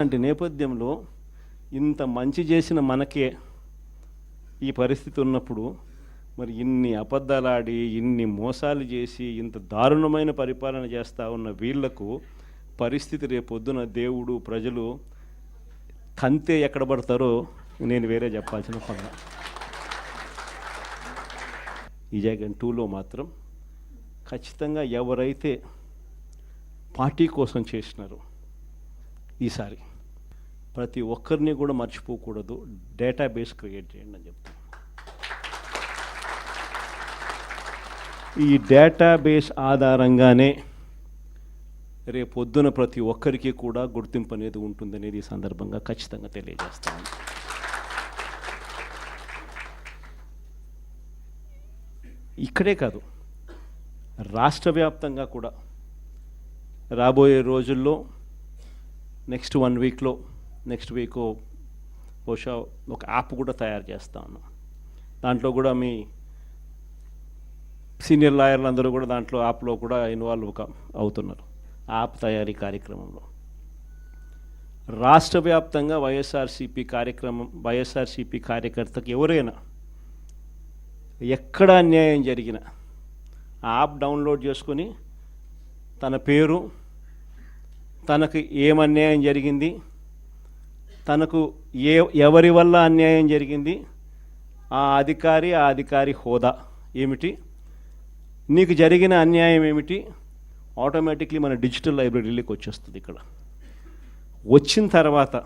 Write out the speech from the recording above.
అలాంటి నేపథ్యంలో ఇంత మంచి చేసిన మనకే ఈ పరిస్థితి ఉన్నప్పుడు మరి ఇన్ని అబద్ధాలాడి ఇన్ని మోసాలు చేసి ఇంత దారుణమైన పరిపాలన చేస్తూ ఉన్న వీళ్ళకు పరిస్థితి రేపొద్దున దేవుడు ప్రజలు కంతే ఎక్కడ పడతారో నేను వేరే చెప్పాల్సిన పని. ఈ జగన్ టూలో మాత్రం ఖచ్చితంగా ఎవరైతే పార్టీ కోసం చేసినారో ఈసారి. ప్రతి ఒక్కరిని కూడా మర్చిపోకూడదు. డేటాబేస్ క్రియేట్ చేయండి అని చెప్తాను. ఈ డేటాబేస్ ఆధారంగానే రేపొద్దున ప్రతి ఒక్కరికి కూడా గుర్తింపు అనేది ఉంటుందనేది ఈ సందర్భంగా ఖచ్చితంగా తెలియజేస్తాను. ఇక్కడే కాదు రాష్ట్ర వ్యాప్తంగా కూడా రాబోయే రోజుల్లో నెక్స్ట్ వన్ వీక్లో నెక్స్ట్ వీక్ బహుశా ఒక యాప్ కూడా తయారు చేస్తా ఉన్నాం. దాంట్లో కూడా మీ సీనియర్ లాయర్లు అందరూ కూడా దాంట్లో యాప్లో కూడా ఇన్వాల్వ్ అవుతున్నారు యాప్ తయారీ కార్యక్రమంలో. రాష్ట్ర వ్యాప్తంగా వైఎస్ఆర్సీపీ కార్యక్రమం వైఎస్ఆర్సీపీ కార్యకర్తకు ఎవరైనా ఎక్కడ అన్యాయం జరిగినా ఆ యాప్ డౌన్లోడ్ చేసుకొని తన పేరు తనకు ఏం అన్యాయం జరిగింది? తనకు ఏ ఎవరి వల్ల అన్యాయం జరిగింది? ఆ అధికారి ఆ అధికారి హోదా ఏమిటి? నీకు జరిగిన అన్యాయం ఏమిటి? ఆటోమేటిక్లీ మన డిజిటల్ లైబ్రరీలోకి వచ్చేస్తుంది ఇక్కడ. వచ్చిన తర్వాత